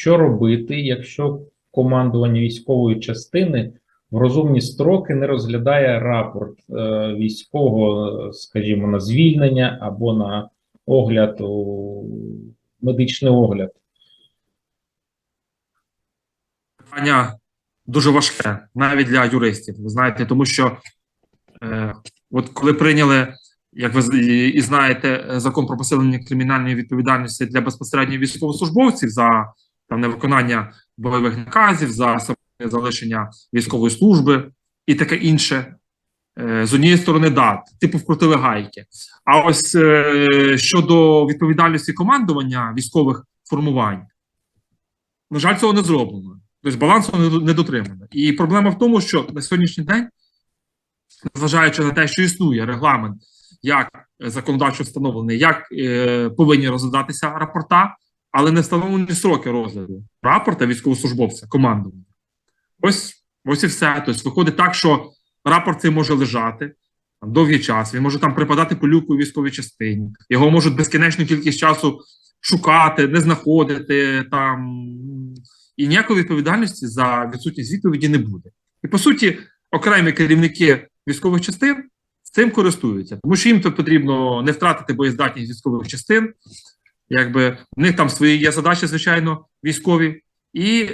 що робити, якщо командування військової частини в розумні строки не розглядає рапорт е, військового, скажімо, на звільнення або на огляд у медичний огляд. питання дуже важке, навіть для юристів. Ви знаєте, тому що е, от коли прийняли, як ви і, знаєте, закон про посилення кримінальної відповідальності для безпосередньо військовослужбовців за там невиконання бойових наказів, за залишення військової служби і таке інше. Е, З однієї сторони, да, типу вкрутили гайки. А ось е, щодо відповідальності командування військових формувань, на жаль, цього не зроблено. Тобто балансу не, дотримано. І проблема в тому, що на сьогоднішній день, незважаючи на те, що існує регламент, як е, законодавчо встановлений, як повинні розглядатися рапорта, але не встановлені сроки розгляду рапорта військовослужбовця, командування. Ось, ось і все. Тобто виходить так, що рапорт цей може лежати там, довгий час, він може там припадати по люку у військовій частині, його можуть безкінечну кількість часу шукати, не знаходити там. І ніякої відповідальності за відсутність відповіді не буде. І по суті, окремі керівники військових частин цим користуються, тому що їм то потрібно не втратити боєздатність військових частин. Якби в них там свої є задачі, звичайно, військові, і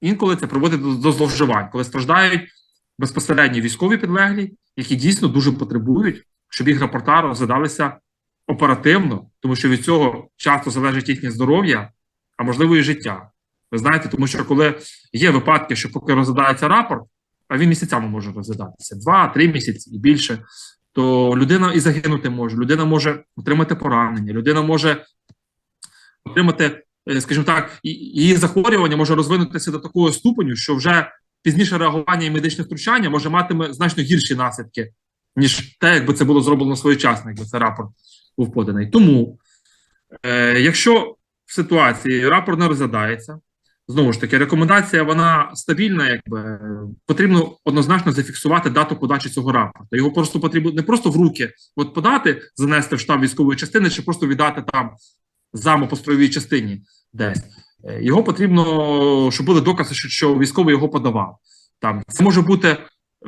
інколи це приводить до, зловживань, коли страждають безпосередньо військові підлеглі, які дійсно дуже потребують, щоб їх рапорта розглядалися оперативно, тому що від цього часто залежить їхнє здоров'я, а можливо і життя. Ви знаєте, тому що коли є випадки, що поки розглядається рапорт, а він місяцями може розглядатися два-три місяці і більше, то людина і загинути може, людина може отримати поранення, людина може отримати, е, скажімо так, її захворювання може розвинутися до такого ступеню, що вже пізніше реагування і медичне втручання може матиме значно гірші наслідки, ніж те, якби це було зроблено своєчасно, якби цей рапорт був поданий. Тому, е, якщо в ситуації рапорт не розглядається, знову ж таки, рекомендація вона стабільна, якби потрібно однозначно зафіксувати дату подачі цього рапорту. Його просто потрібно не просто в руки от подати, занести в штаб військової частини, чи просто віддати там заму частині десь. Е, Його потрібно, щоб були докази, що, що військовий його подавав. Там це може бути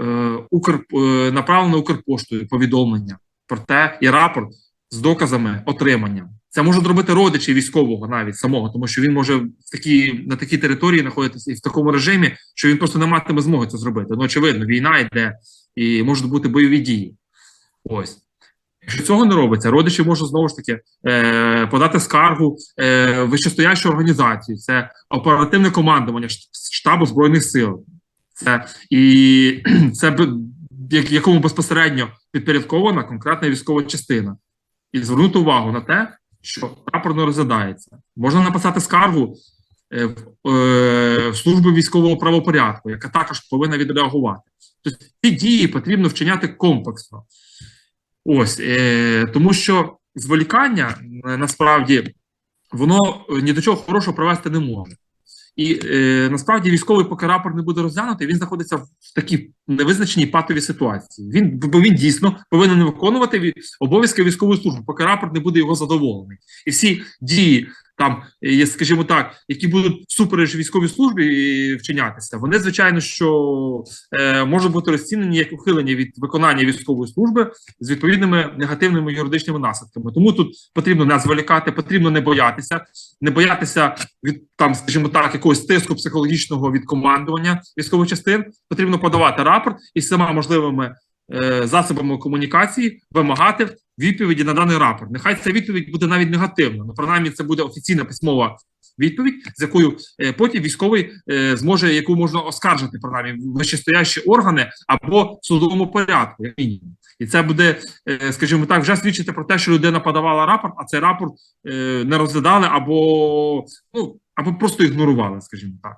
е, укр, е, направлено Укрпоштою повідомлення про те і рапорт з доказами отримання. Це можуть робити родичі військового навіть самого, тому що він може в такій, на такій території знаходитися і в такому режимі, що він просто не матиме змоги це зробити. Ну, очевидно, війна йде і можуть бути бойові дії. Ось. Якщо цього не робиться, родичі можуть знову ж таки е, подати скаргу е, вищестоящу організацію. Це оперативне командування штабу збройних сил. Це і це якому безпосередньо підпорядкована конкретна військова частина, і звернути увагу на те, що рапорт не розглядається. Можна написати скаргу е, е, в службу військового правопорядку, яка також повинна відреагувати. Тобто ці дії потрібно вчиняти комплексно. Ось е, тому, що зволікання е, насправді воно ні до чого хорошого привести не може. І е, насправді військовий, поки рапорт не буде розглянутий, він знаходиться в такій невизначеній патовій ситуації. Він бо він дійсно повинен виконувати обов'язки військової служби, поки рапорт не буде його задоволений. І всі дії, там, е, є, скажімо так, які будуть всупереч військовій службі е, вчинятися, вони звичайно що е, можуть бути розцінені як ухилення від виконання військової служби з відповідними негативними юридичними наслідками. Тому тут потрібно не зволікати, потрібно не боятися, не боятися від там, скажімо так, якогось тиску психологічного від командування військових частин. Потрібно подавати рапорт і всіма можливими е, засобами комунікації вимагати відповіді на даний рапорт. Нехай ця відповідь буде навіть негативна. Ну, принаймні, це буде офіційна письмова відповідь, з якою е, потім військовий е, зможе, яку можна оскаржити, принаймні, вищестоящі органи або в судовому порядку, як мінімум. І це буде, е, скажімо так, вже свідчити про те, що людина подавала рапорт, а цей рапорт не розглядали або ну або просто ігнорували, скажімо так.